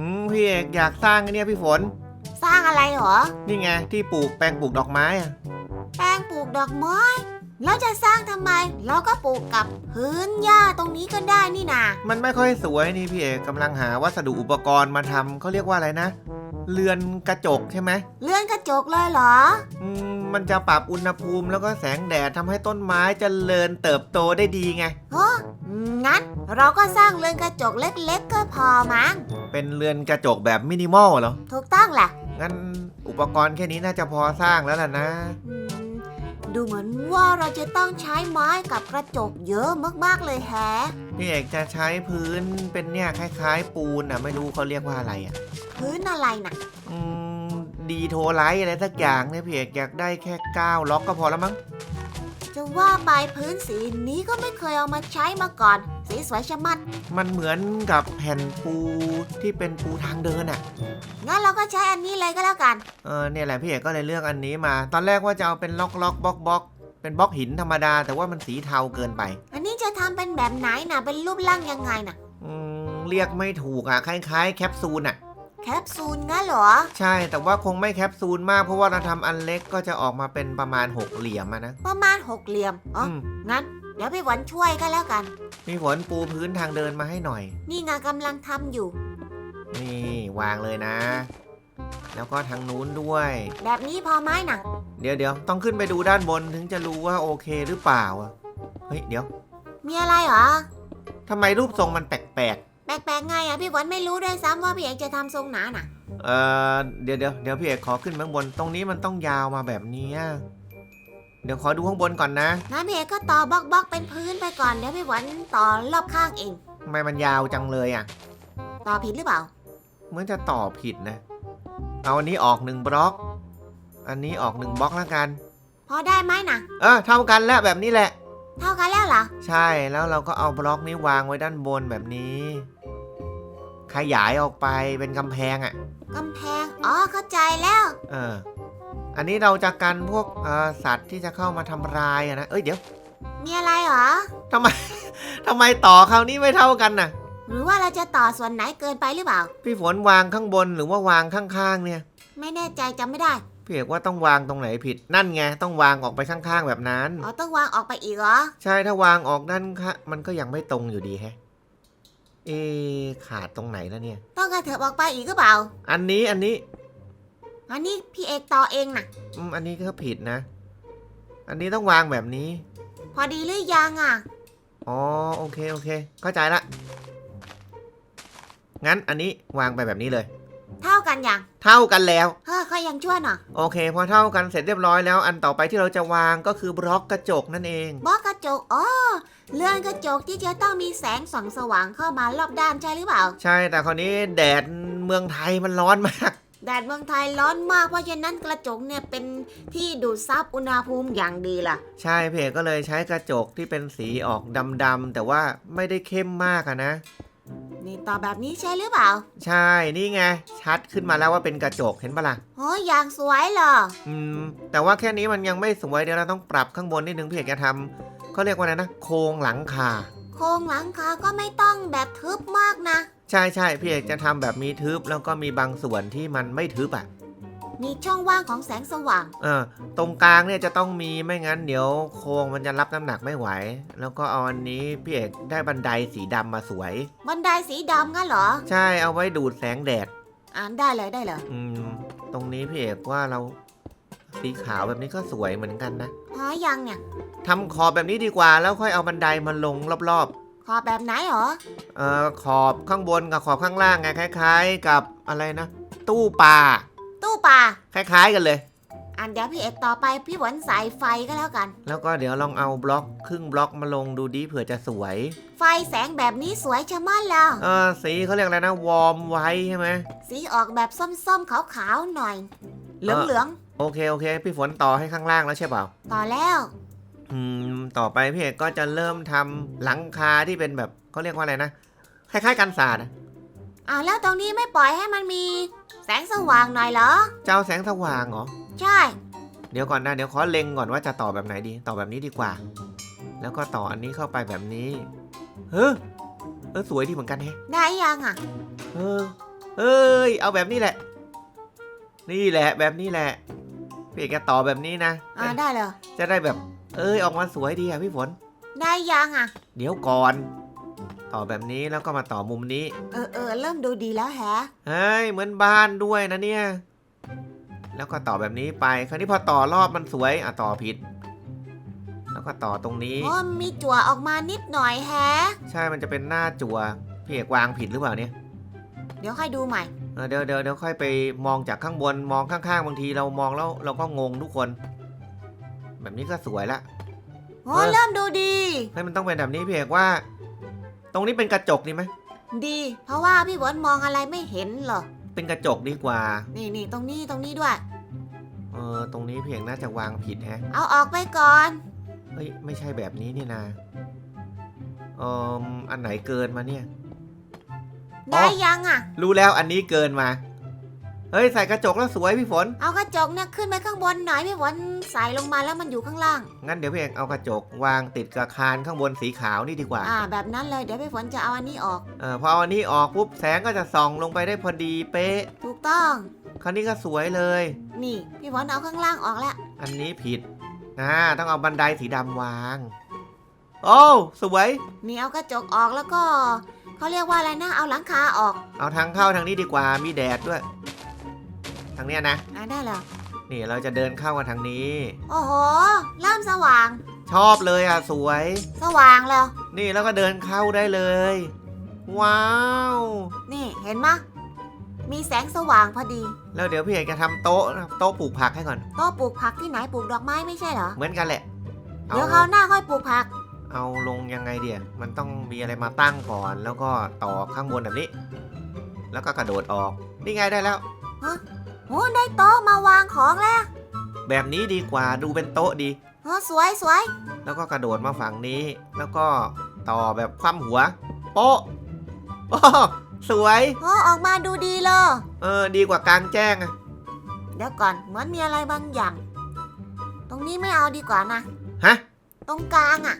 อืมพี่เอกอยากสร้างไอ้เนี่ยพี่ฝน สร้างอะไรเหรอ นี่ไงที่ปลูกแปลงปลูกดอกไม้อะแป้งปลูกดอกไม้ แล้วจะสร้างทำไม เราก็ปลูกกับพื้นหญ้าตรงนี้ก็ได้นี่นา มันไม่ค่อยสวยนี่พี่เอกกำลังหาวัสดุอุปกรณ์มาทำเขาเรียกว่าอะไรนะ เรือนกระจกใช่ไหมเลื่อนกระจกเลยเหรอ อืมมันจะปรับอุณหภูมิแล้วก็แสงแดดทำให้ต้นไม้เจริญเติบโตได้ดีไงโอ้งั้นเราก็สร้างเรือนกระจกเล็กๆ ก็พอมั้ง เป็นเรือนกระจกแบบมินิมอลเหรอ ถูกต้องแหละงั้นอุปกรณ์แค่นี้น่าจะพอสร้างแล้วล่ะนะ อืมดูเหมือนว่าเราจะต้องใช้ไม้กับกระจกเยอะมากๆเลยแฮะ พี่เอกจะใช้พื้นเป็นเนี่ยคล้าย ๆ ปูนอะไม่รู้เขาเรียกว่าอะไรอะพื้นอะไรนะอืมดีโทไลท์อะไรสักอย่างเนี่ยพี่เอกอยากได้แค่9ล็อกก็พอแล้วมั้งจะว่าไปพื้นสีนี้ก็ไม่เคยเอามาใช้มาก่อน สีสวยชะมัด มันเหมือนกับแผ่นปูที่เป็นปูทางเดินอะงั้นเราก็ใช้อันนี้เลยก็แล้วกัน เออเนี่ยแหละพี่เอกก็เลยเลือกอันนี้มา ตอนแรกว่าจะเอาเป็นล็อกล็อกบล็อกบล็อก เป็นบล็อกหินธรรมดา แต่ว่ามันสีเทาเกินไป อันนี้จะทำเป็นแบบไหนนะเป็นรูปร่างยังไงนะอืมเรียกไม่ถูกอะคล้าย ๆ แคปซูลอะ แคปซูลงั้นเหรอ ใช่แต่ว่าคงไม่แคปซูลมากเพราะว่าเราทำอันเล็กก็จะออกมาเป็นประมาณหกเหลี่ยมอะนะประมาณหกเหลี่ยม อ๋ออมงั้น เดี๋ยวพี่หวันช่วยก็แล้วกัน มีฝนปูพื้นทางเดินมาให้หน่อย นี่ไงกำลังทำอยู่ นี่วางเลยนะ แล้วก็ทางนู้นด้วย แบบนี้พอไหมนะเดี๋ยวเดี๋ยวต้องขึ้นไปดูด้านบนถึงจะรู้ว่าโอเคหรือเปล่าอะเฮ้ยเดี๋ยวมีอะไรเหรอทำไมรูปทรงมันแปลกแปลกๆไงอะพี่หวันไม่รู้ด้วยซ้ำว่าพี่เอกจะทำทรงหนาน่ะ ๆเออเดี๋ยวเดี๋ยวเดี๋ยวพี่เอกขอขึ้นไปข้างบน ตรงนี้มันต้องยาวมาแบบเนี้ยเดี๋ยวขอดูข้างบนก่อนนะ งั้นพี่เอกก็ต่อบล็อกบล็อกๆเป็นพื้นไปก่อนเดี๋ยวพี่หวันต่อรอบข้างเอง ทำไมมันยาวจังเลยอะ ต่อผิดหรือเปล่า เหมือนจะต่อผิดนะ เอาอันนี้ออกหนึ่งบล็อก อันนี้ออกหนึ่งบล็อกแล้วกัน พอได้ไหมนะเออเท่ากันแล้วแบบนี้แหละ เท่ากันแล้วเหรอ ใช่แล้วเราก็เอาบล็อกนี้วางไว้ด้านบนแบบนี้ ขยายออกไปเป็นกำแพงอะ่ะ กำแพง อ๋อ เข้าใจแล้ว เออ อันนี้เราจะกันพวกเอ่อสัตว์ที่จะเข้ามาทำร้ายอะนะ เอ้ยเดี๋ยวมีอะไรเหรอทำไม ทำไมต่อคราวนี้ไม่เท่ากันน่ะ หรือว่าเราจะต่อส่วนไหนเกินไปหรือเปล่า พี่ฝนวางข้างบนหรือว่าวางข้างๆเนี่ย ไม่แน่ใจจำไม่ได้พี่เอกว่าต้องวางตรงไหนผิดนั่นไงต้องวางออกไปข้างๆแบบนั้น อ๋อต้องวางออกไปอีกเหรอ ใช่ถ้าวางออกด้านข้างมันก็ยังไม่ตรงอยู่ดีแฮะ เอะขาดตรงไหนแล้วเนี่ย ต้องกระเถิบออกไปอีกหรือเปล่า อันนี้อันนี้อันนี้พี่เอกต่อเองนะอืมอันนี้ก็ผิดนะ อันนี้ต้องวางแบบนี้ พอดีหรือยังอะ อ๋อโอเคโอเค เข้าใจละ งั้นอันนี้วางไปแบบนี้เลย เท่ากันยังเท่ากันแล้ว เฮ้อเขายังชั่วหน่อยโอเค พอเท่ากันเสร็จเรียบร้อยแล้ว อันต่อไปที่เราจะวางก็คือบล็อกกระจกนั่นเอง บล็อกกระจกอ๋อเลื่อนกระจกที่จะต้องมีแสงส่องสว่างเข้ามารอบด้านใช่หรือเปล่า ใช่แต่คราวนี้แดดเมืองไทยมันร้อนมาก แดดเมืองไทยร้อนมากเพราะฉะนั้นกระจกเนี่ยเป็นที่ดูดซับอุณหภูมิอย่างดีล่ะ ใช่เพจก็เลยใช้กระจกที่เป็นสีออกดำๆแต่ว่าไม่ได้เข้มมากอะนะ นี่ต่อแบบนี้ใช่หรือเปล่า ใช่นี่ไง ชัดขึ้นมาแล้วว่าเป็นกระจกเห็นปะล่ะโอ้ยอย่างสวยเหรอ อืม แต่ว่าแค่นี้มันยังไม่สวยเดี๋ยวเราต้องปรับข้างบนนิดนึงพี่เอกจะทำเขาเรียกว่าอะไรนะ โครงหลังคา โครงหลังคาก็ไม่ต้องแบบทึบมากนะ ใช่ใช่พี่เอกจะทำแบบมีทึบแล้วก็มีบางส่วนที่มันไม่ทึบอะ มีช่องว่างของแสงสว่าง เออตรงกลางเนี่ยจะต้องมีไม่งั้นเดี๋ยวโครงมันจะรับน้ำหนักไม่ไหว แล้วก็เอาอันนี้พี่เอกได้บันไดสีดำมาสวย บันไดสีดำงั้นเหรอ ใช่เอาไว้ดูดแสงแดด อ่านได้เลยได้เลยอืม ตรงนี้พี่เอกว่าเราสีขาวแบบนี้ก็สวยเหมือนกันนะพอยังเนี่ย ทำขอบแบบนี้ดีกว่าแล้วค่อยเอาบันไดมาลงรอบขอแบบไหนเหรอ ๆเอ่อขอบข้างบนกับขอบข้างล่างไงคล้าย ๆ กับอะไรนะ ตู้ปลา ตู้ปลาคล้าย ๆ กันเลย อันเดี๋ยวพี่เอกต่อไปพี่หวนสายไฟก็แล้วกัน แล้วก็เดี๋ยวลองเอาบล็อกครึ่งบล็อกมาลงดูดิเผื่อจะสวย ไฟแสงแบบนี้สวยชะมัดแล้ว เออสีเขาเรียกอะไรนะวอร์มไว้ใช่ไหม สีออกแบบส้มๆขาวๆหน่อย เหลืองโอเคโอเค พี่ฝนต่อให้ข้างล่างแล้วใช่เปล่าๆต่อแล้ว อืมต่อไปพี่เอกก็จะเริ่มทำหลังคาที่เป็นแบบเขาเรียกว่าอะไรนะคล้ายๆกันศาสตร์ อะอ้าวแล้วตรงนี้ไม่ปล่อยให้มันมี แสงสว่างหน่อยเหรอ เจ้าแสงสว่างเหรอ ใช่ เดี๋ยวก่อนนะ เดี๋ยวขอเล็งก่อนว่าจะต่อแบบไหนดี ต่อแบบนี้ดีกว่า แล้วก็ต่ออันนี้เข้าไปแบบนี้ เฮ้อเออสวยดีเหมือนกันแฮะ ได้ยังอะ เออ เอ้ย เอาแบบนี้แหละ นี่แหละแบบนี้แหละ พี่เอกจะต่อแบบนี้นะอ่าได้เลยจะได้แบบ เอ้ยออกมาสวยดีอะพี่ฝน ได้ยังอะ เดี๋ยวก่อน ต่อแบบนี้แล้วก็มาต่อมุมนี้ เออเออเริ่มดูดีแล้วแฮะ เฮ้ยเหมือนบ้านด้วยนะเนี่ย แล้วก็ต่อแบบนี้ไป คราวนี้พอต่อรอบมันสวยอะต่อผิด แล้วก็ต่อตรงนี้โอ้มีจั่วออกมานิดหน่อยแฮะ ใช่มันจะเป็นหน้าจั่วพี่เอกวางผิดหรือเปล่าเนี่ยเดี๋ยวค่อยดูใหม่ เออเดี๋ยวเดี๋ยวเดี๋ยวค่อยไปมองจากข้างบนมองข้างๆบางทีเรามองแล้วเราก็งงทุกคน แบบนี้ก็สวยละ โอ้เออ เริ่มดูดี เฮ้ยมันต้องเป็นแบบนี้พี่เอกว่า ตรงนี้เป็นกระจกดีไหม ดี เพราะว่าพี่ฝนมองอะไรไม่เห็นเหรอเป็นกระจกดีกว่า นี่นี่ตรงนี้ตรงนี้ด้วย เออ ตรงนี้พี่เอกน่าจะวางผิดแฮะ เอาออกไปก่อน เฮ้ย ไม่ใช่แบบนี้นี่นาเอออันไหนเกินมาเนี่ยอ๋อได้ยังอะ รู้แล้วอันนี้เกินมา เฮ้ยใส่กระจกแล้วสวยพี่ฝน เอากระจกเนี่ยขึ้นไปข้างบนหน่อยพี่ฝนใส่ลงมาแล้วมันอยู่ข้างล่าง งั้นเดี๋ยวพี่เอกเอากระจกวางติดกับคานข้างบนสีขาวนี่ดีกว่า อ่า แบบนั้นเลยเดี๋ยวพี่ฝนจะเอาอันนี้ออก เออพอเอาอันนี้ออกปุ๊บแสงก็จะส่องลงไปได้พอดีเป๊ะ ถูกต้อง คราวนี้ก็สวยเลย นี่พี่ฝนเอาข้างล่างออกแล้ว อันนี้ผิด อ่าต้องเอาบันไดสีดำวาง โอ้สวย นี่เอากระจกออกแล้วก็เขาเรียกว่าอะไรนะเอาหลังคาออก เอาทางเข้าทางนี้ดีกว่ามีแดดด้วย ทางเนี้ยนะ อ่าได้แล้วนี่เราจะเดินเข้ากันทางนี้ โอ้โหเริ่มสว่าง ชอบเลยอะสวย สว่างแล้ว นี่แล้วก็เดินเข้าได้เลย ว้าว นี่เห็นไหมะมีแสงสว่างพอดี แล้วเดี๋ยวพี่เอกจะทำโต๊ะโต๊ะปลูกผักให้ก่อน โต๊ะปลูกผักที่ไหนปลูกดอกไม้ไม่ใช่เหรอ เหมือนกันแหละ เอาเดี๋ยวเขาวหน้าค่อยปลูกผัก เอาลงยังไงเดียมันต้องมีอะไรมาตั้งก่อน แล้วก็ต่อข้างบนแบบนี้ แล้วก็กระโดดออก นี่ไงได้แล้ว โอ้ได้โต๊ะมาวางของแล้วแบบนี้ดีกว่าดูเป็นโต๊ะดี โอ้สวยสวยแล้วก็กระโดดมาฝั่งนี้ แล้วก็ต่อแบบคว่ำหัว โป๊ะโอ้สวย โอ้ออกมาดูดีเลย เออ ดีกว่ากลางแจ้งอะเดี๋ยวก่อนเหมือนมีอะไรบางอย่าง ตรงนี้ไม่เอาดีกว่านะ ฮะ ตรงกลางอะ่ะ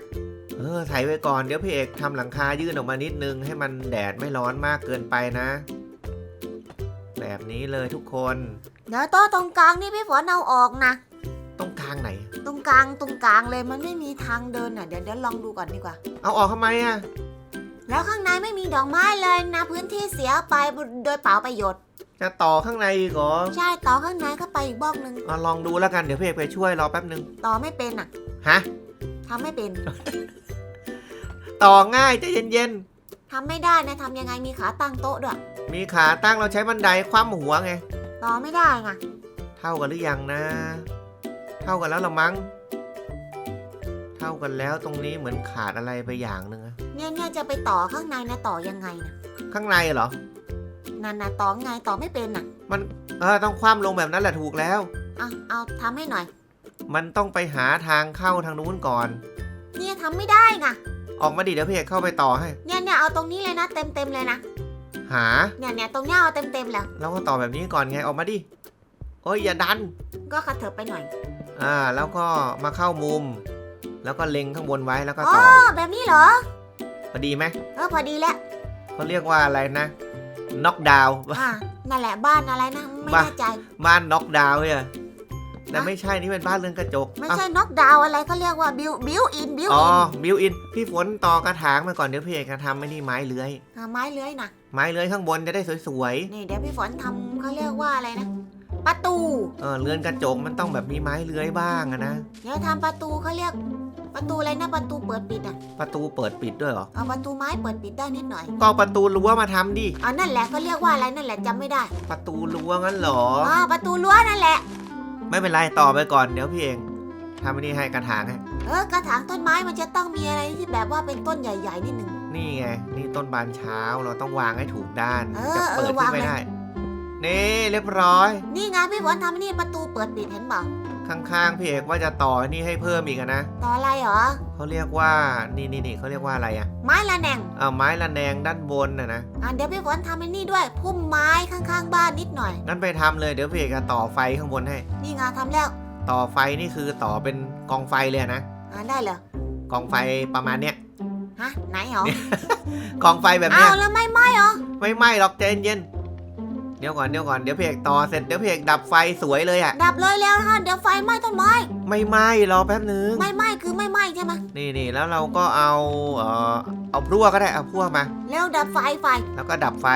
เออถ่ายไว้ก่อนเดี๋ยวพี่เอกทำหลังคายื่นออกมานิดนึงให้มันแดดไม่ร้อนมากเกินไปนะ แบบนี้เลยทุกคน เดี๋ยวโต๊ะตรงกลางนี่พี่ฝนเอาออกนะ ตรงกลางไหน ตรงกลางตรงกลางเลยมันไม่มีทางเดินอะเดี๋ยวเดี๋ยวลองดูก่อนดีกว่า เอาออกทำไมอะแล้วข้างในไม่มีดอกไม้เลยนะ พื้นที่เสียไปโดยเปล่าประโยชน์ จะต่อข้างในอีกเหรอใช่ต่อข้างในก็ไปอีกบอกหนึ่งเอาลองดูแล้วกันเดี๋ยวพี่เอกไปช่วยรอแป๊บนึงต่อไม่เป็นอะฮะทำไม่เป็น ต่อง่ายใจเย็น ทำไม่ได้นะทำยังไงมีขาตั้งโต๊ะด้วยๆมีขาตั้งเราใช้บันไดคว่ำหัวไง ต่อไม่ได้ไงเท่ากันหรือยังนะ เท่ากันแล้วละมั้ง เท่ากันแล้วตรงนี้เหมือนขาดอะไรไปอย่างหนึ่งอะเนี่ยเนี่ยจะไปต่อข้างในนะต่อยังไงนะข้างในเหรอ นั่นนะต่อไงต่อไม่เป็นอะเออต้องคว่ำลงแบบนั้นแหละถูกแล้วเอาเอาทำให้หน่อย มันต้องไปหาทางเข้าทางนู้นก่อน เนี่ยทำไม่ได้ไง ออกมาดิเดี๋ยวพี่เอกเข้าไปต่อให้ เนี่ยเนี่ยเอาตรงนี้เลยนะเต็มเต็มๆเลยนะ หา เนี่ยเนี่ยตรงเนี้ยเอาเต็มเต็มๆแล้ว แล้วก็ต่อแบบนี้ก่อนไงออกมาดิโอ้ยอย่าดัน ก็กระเถิบไปหน่อยอ่า แล้วก็มาเข้ามุม แล้วก็เล็งข้างบนไว้แล้วก็อ๋อต่อแบบนี้เหรอ พอดีไหมเออพอดีแล้วเขาเรียกว่าอะไรนะน็อกดาว อ่านั่นแหละบ้านอะไรนะ ไม่บ้านแน่ใจ บ้านน็อกดาวเนี่ย แต่ฮะไม่ใช่นี่เป็นบ้านเรือนกระจกไม่อะใช่น็อกดาวน์อะไรเขาเรียกว่าบิวบิวอินบิวอ๋ออินบิวอินพี่ฝนต่อกระถางมาก่อนเดี๋ยวพี่เอกจะทำไม่นี่ไม้เลื้อยไม้เลื้อยนะไม้เลื้อยข้างบนจะได้สวยนี่เดี๋ยวพี่ฝนทำเขาเรียกว่าอะไรนะประตูๆเออเรือนกระจกมันต้องแบบมีไม้เลื้อยบ้างอะนะเดี๋ยวทำประตูเขาเรียกประตูอะไรนะประตูเปิดปิดอะประตูเปิดปิดด้วยเหรอเอาประตูไม้เปิดปิดได้นิดหน่อยก็เอาประตูรั้วมาทำดิเอานั่นแหละเขาเรียกว่าอะไรนั่นแหละจำไม่ได้ ประตูรั้วงั้นเหรออ๋อประตูรั้วนั่นแหละ ไม่เป็นไรต่อไปก่อนเดี๋ยวพี่เองทำอันนี้ให้กระถางให้เออกระถางต้นไม้มันจะต้องมีอะไรที่แบบว่าเป็นต้นใหญ่ๆนิดหนึ่งนี่ไง นี่ต้นบานเช้าเราต้องวางให้ถูกด้านเออจะเปิดเออขึ้วางนไม่เลยได้ นี่เรียบร้อย นี่ไงพี่ฝนทำนี่ประตูเปิดปิดเห็นเปล่า ข้างๆพี่เอกว่าจะต่อนี่ให้เพิ่มอีกอะนะต่ออะไรเหรอ เขาเรียกว่านี่นี่นี่เขาเรียกว่าอะไรอะไม้ละแหน่งเอาไม้ระแนงด้านบนนะนะอะเดี๋ยวพี่ฝนทำไอ้นี่ด้วยพุ่มไม้ข้างๆ บ้านนิดหน่อย งั้นไปทำเลยเดี๋ยวพี่เอกจะต่อไฟข้างบนให้ นี่ไงทำแล้วต่อไฟนี่คือต่อเป็นกองไฟเลยนะอ่าได้เหรอกองไฟประมาณเนี้ยฮะไหนเหรอกองไฟแบบเนี้อ้าวยแล้วไม่ไหม้เหรอไม่ไหม้หรอกใจเย็น เดี๋ยวก่อนเดี๋ยวก่อนเดี๋ยวเพกต่อเสร็จเดี๋ยวเพกดับไฟสวยเลยอะดับเลยแล้วนะคะเดี๋ยวไฟไหม้ต้นไม้ ไม่ไหม้รอแป๊บนึง ไม่ไหม้คือไม่ไหม้ใช่ไหมนี่นี่แล้วเราก็เอาเอ่อเอาพลั่วก็ได้เอาพลั่วมาเร็วดับไฟไฟ แล้วก็ดับไฟ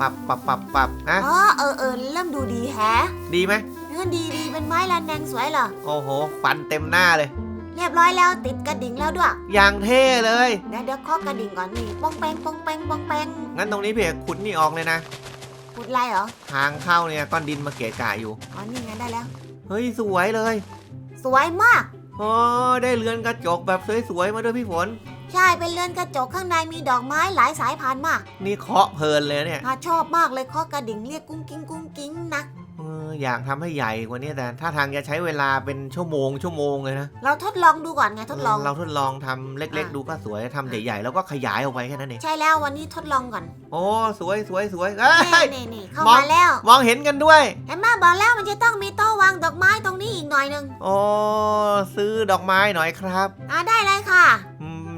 ปับปับปับปับนะอ๋อเออเออเริ่มดูดีแฮะ ดีไหมเงินดีดีเป็นไม้ลันแดงสวยเหรอ โอ้โหฟันเต็มหน้าเลย เรียบร้อยแล้วติดกระดิ่งแล้วด้วย อย่างเท่เลย เดี๋ยวเดี๋ยวเคาะกระดิ่งก่อนนี่ป้องแปงป้องแปงป้องแปงงั้นตรงนี้เพกขุดนี่ออกเลยนะ พูดไรเหรอ ทางเข้าเนี่ยก้อนดินมาเกะกะอยู่ อ๋อ นี่ไงได้แล้ว เฮ้ยสวยเลยสวยมากโอ้ได้เรือนกระจกแบบสวยๆมาด้วยพี่ฝน ใช่เป็นเรือนกระจกข้างในมีดอกไม้หลายสายพันธุ์มากนี่เคาะเพลินเลยเนี่ยข้าชอบมากเลยเคาะกระดิ่งเรียกกุ้งกิ้งกุ้งกิ้งนะเอออยากทำให้ใหญ่กว่านี้แต่ถ้าทางจะใช้เวลาเป็นชั่วโมงชั่วโมงเลยนะ เราทดลองดูก่อนไงทดลอง เราทดลองทำเล็กอะๆดูก็สวยทำใหญ่ๆแล้วก็ขยายออกไปแค่นั้นเอง ใช่แล้ววันนี้ทดลองก่อน โอ้สวยสวยสวยเอ้ยนี่นี่นี่เข้ามองมาแล้ว มองเห็นกันด้วยเห็นไหมบอกแล้วมันจะต้องมีโต๊ะวางดอกไม้ตรงนี้อีกหน่อยหนึง โอ้ซื้อดอกไม้หน่อยครับ อ่าได้เลยค่ะ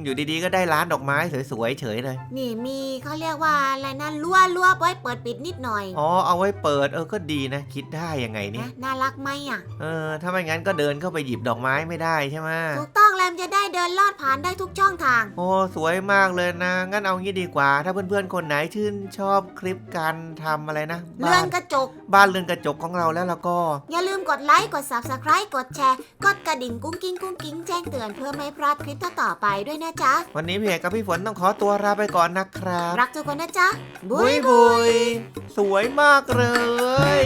อืมอยู่ดีๆก็ได้ร้านดอกไม้สวยๆเฉยเลย นี่มีเขาเรียกว่าอะไรนะรั้วรั้วไว้เปิดปิดนิดหน่อยอ๋อเอาไว้เปิดเออก็ดีนะ คิดได้ยังไงเนี่นะยน่ารักไหมอะ เออถ้าไม่งั้นก็เดินเข้าไปหยิบดอกไม้ไม่ได้ใช่ไหมถูกต้องแลมจะได้เดินลอดผ่านได้ทุกช่องทาง โอ้สวยมากเลยนะ งั้นเอางี้ดีกว่า ถ้าเพื่อนๆคนไหนชื่นชอบคลิปการทำอะไรนะเรืบ้าอนนกระจก บ้านเรือนกระจกของเราแล้วแล้วก็ อย่าลืมกดไลค์ กด subscribe กดแชร์ กดกระดิ่งกุ้งกิ้งกุ้งกิ้งแจ้งเตือนเพื่อไม่พลาดคลิปต่อๆไปด้วยนะจ๊ะ วันนี้พี่เอกกับพี่ฝนต้องขอตัวลาไปก่อนนะครับรักทุกคนนะจ๊ะ บุยบุย สวยมากเลย